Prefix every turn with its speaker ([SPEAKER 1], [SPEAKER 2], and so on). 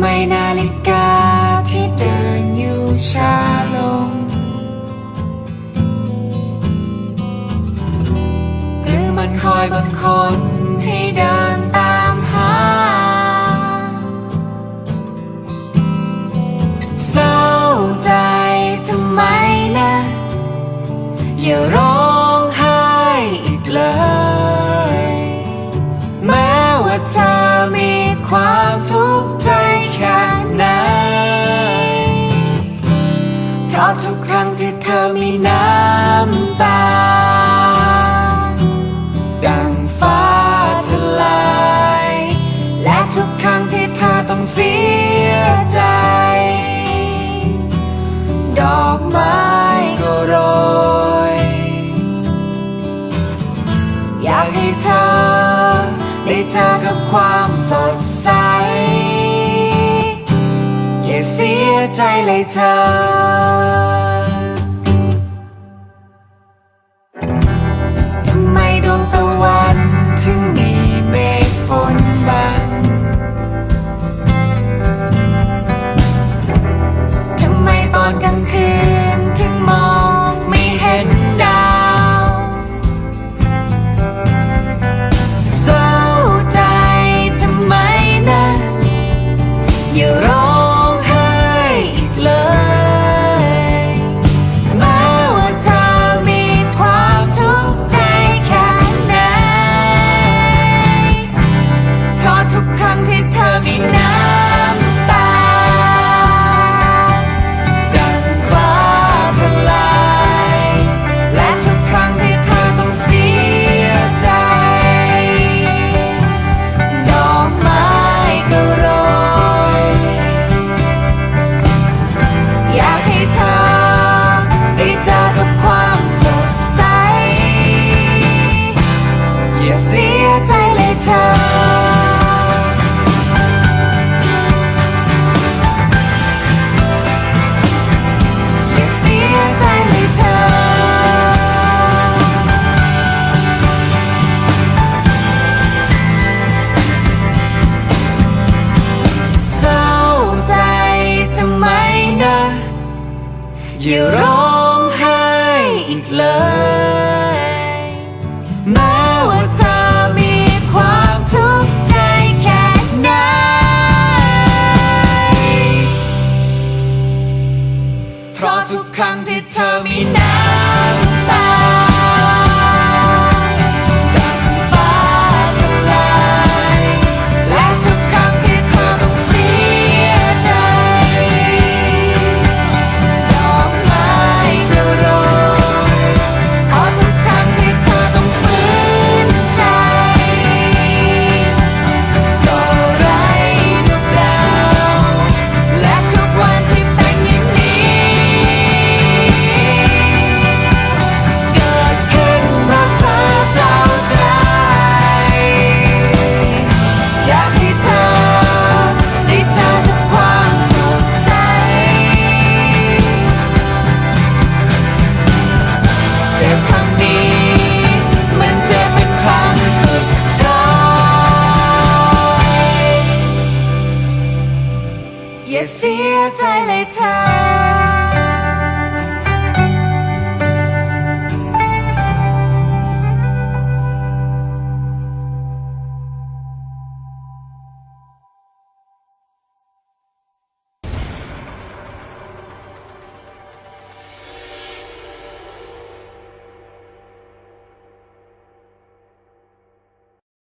[SPEAKER 1] ไมนาฬิกาที่เดินอยู่ช้าลง หรือมันคอยบังคนให้ได้ ทุกครั้งที่เธอมีน้ำตา ดังฟ้าทลาย และทุกครั้งที่เธอต้องเสียใจ ดอกไม้ก็โรย อยากให้เธอ ได้เจอกับความสดใสอย่าเสียใจเลยเธอ อ อย่าร้องไห้อีกเลย แม้ว่าเธอมีความทุกข์ใจแค่ไหน เพราะทุกครั้งที่เธอมีน้ำ เสียใจเลยเธอ